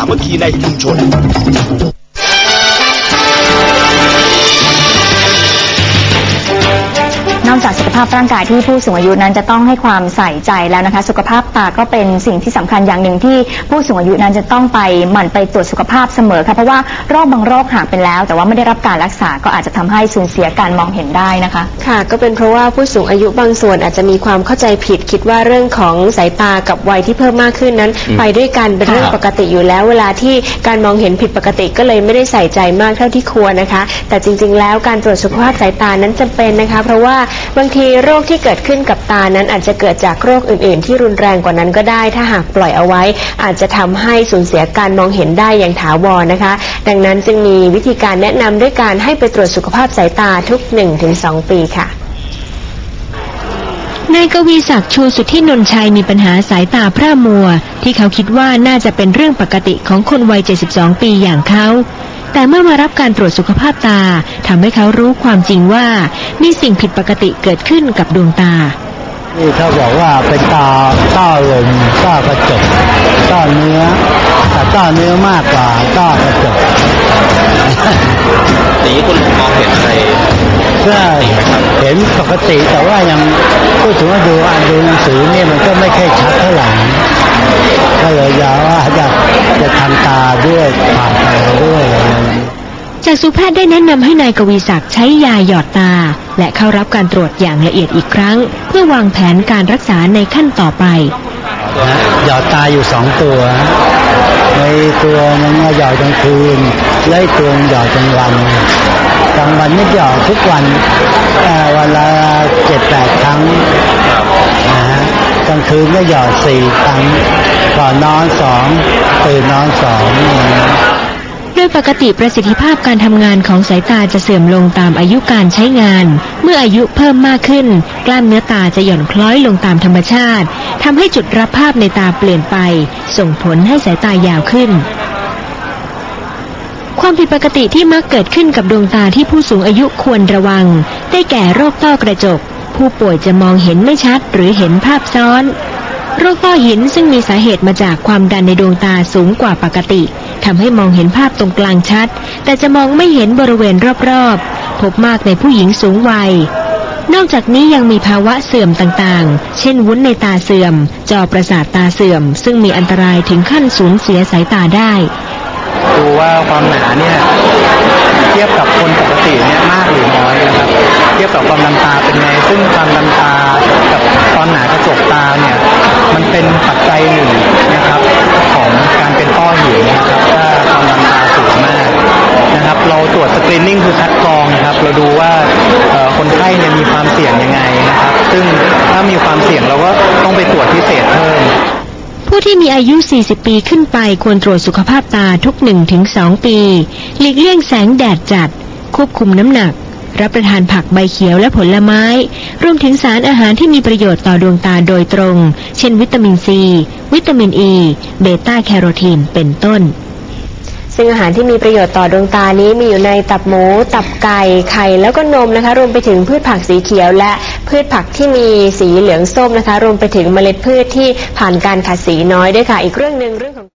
ามัคคีากสุขภาพร่างกายที่ผู้สูงอายุนั้นจะต้องให้ความใส่ใจแล้วนะคะ สุขภาพตาก็เป็นสิ่งที่สำคัญอย่างหนึ่งที่ผู้สูงอายุนั้นจะต้องไปหมั่นไปตรวจสุขภาพเสมอค่ะเพราะว่าโรคบางโรคหากเป็นแล้ว แต่ว่าไม่ได้รับการรักษาก็อาจจะทำให้สูญเสียการมองเห็นได้นะคะ ค่ะ ก็เป็นเพราะว่าผู้สูงอายุบางส่วนอาจจะมีความเข้าใจผิด คิดว่าเรื่องของสายตากับวัยที่เพิ่มมากขึ้นนั้น ไปด้วยกันเป็นเรื่องปกติอยู่แล้ว เวลาที่การมองเห็นผิดปกติก็เลยไม่ได้ใส่ใจมากเท่าที่ควรนะคะ แต่จริง ๆ แล้วการตรวจสุขภาพสายตานั้นจำเป็นนะคะ เพราะว่าบางทีโรคที่เกิดขึ้นกับตานั้นอาจจะเกิดจากโรคอื่น ๆ ที่รุนแรงกว่านั้นก็ได้ ถ้าหากปล่อยเอาไว้ อาจจะทำให้สูญเสียการมองเห็นได้อย่างถาวรนะคะ ดังนั้นจึงมีวิธีการแนะนำด้วยการให้ไปตรวจสุขภาพสายตาทุก 1-2 ปีค่ะนายกวีศักดิ์ชูสุทธินนชัยมีปัญหาสายตาพร่ามัว ที่เขาคิดว่าน่าจะเป็นเรื่องปกติของคนวัย 72 ปีอย่างเขา แต่เมื่อมารับการตรวจสุขภาพตาทำให้เขารู้ความจริงว่า มีสิ่งผิดปกติเกิดขึ้นกับดวงตานี่เขาบอกว่าเป็นตาต้าลมต้ากระจกต้าเนื้อแต่ต้าเนื้อมากกว่าต้ากระจกสีคุณมองเห็นอะไรก็เห็นปกติแต่ว่ายังพูดถึงว่าดูอ่านดูหนังสือเนี่ยมันก็ไม่ค่อยชัดเท่าไหร่ก็เลยอยากว่าอยากจะทำตาด้วยผ่าตาด้วย จากสุแพทย์ได้แนะนำให้นายกวีศักดิ์ใช้ยาหยอดตา และเข้ารับการตรวจอย่างละเอียดอีกครั้ง เพื่อวางแผนการรักษาในขั้นต่อไปนะหยอดตาอยู่สองตัวในตัวนึงหยอดกลางคืนและตัวหนึงหยอดกลางวันกลางวันไม่หยอดทุกวันเอ่วันละเจ็ดแปดครั้งนะฮะกลางคืนก็หยอดสี่ครั้งก่อนนอนสองตื่นนอนสอง ดยปกติประสิทธิภาพการทำงานของสายตาจะเสื่อมลงตามอายุการใช้งาน เมื่ออายุเพิ่มมากขึ้น กล้ามเนื้อตาจะหย่อนคล้อยลงตามธรรมชาติทำให้จุดรับภาพในตาเปลี่ยนไป ส่งผลให้สายตายาวขึ้น ความผิดปกติที่มักเกิดขึ้นกับดวงตาที่ผู้สูงอายุควรระวัง ได้แก่โรคต้อกระจก ผู้ป่วยจะมองเห็นไม่ชัด หรือเห็นภาพซ้อน โรคต้อหินซึ่งมีสาเหตุมาจากความดันในดวงตาสูงกว่าปกติ ทำให้มองเห็นภาพตรงกลางชัด แต่จะมองไม่เห็นบริเวณรอบๆ พบมากในผู้หญิงสูงวัย นอกจากนี้ยังมีภาวะเสื่อมต่างๆ เช่นวุ้นในตาเสื่อม จอประสาทตาเสื่อม ซึ่งมีอันตรายถึงขั้นสูญเสียสายตาได้ดูว่าความหนาเนี่ยเทียบกับคนปกติเนี่ยมากหรือน้อยนะครับ เทียบกับความดันตาเป็นไงซึ่งความดันตากับความหนากระจกตาเนี่ยมันเป็นปัจจัยหนึ่งนะครับของ ข้อหินนะครับถ้าความดันตาสูงมากนะครับ เราตรวจสกรีนนิ่งคือคัดกรองนะครับ เราดูว่าคนไข้เนี่ยมีความเสี่ยงยังไงนะครับ ซึ่งถ้ามีความเสี่ยงเราก็ต้องไปตรวจพิเศษเพิ่มผู้ที่มีอายุ 40 ปีขึ้นไปควรตรวจสุขภาพตาทุก 1-2 ปี หลีกเลี่ยงแสงแดดจัด ควบคุมน้ำหนัก รับประทานผักใบเขียวและผลไม้ รวมถึงสารอาหารที่มีประโยชน์ต่อดวงตาโดยตรง เช่นวิตามินซี วิตามินอ e, ีเบต้าแคโรทีน เป็นต้น ซึ่งอาหารที่มีประโยชน์ต่อดวงตานี้มีอยู่ในตับหมู ตับไก่ ไข่ แล้วก็นมนะคะ รวมไปถึงพืชผักสีเขียว และพืชผักที่มีสีเหลืองส้มนะคะ รวมไปถึงเมล็ดพืชที่ผ่านการขัดสีน้อยด้วยค่ะ อีกเรื่องหนึ่งเรื่องของ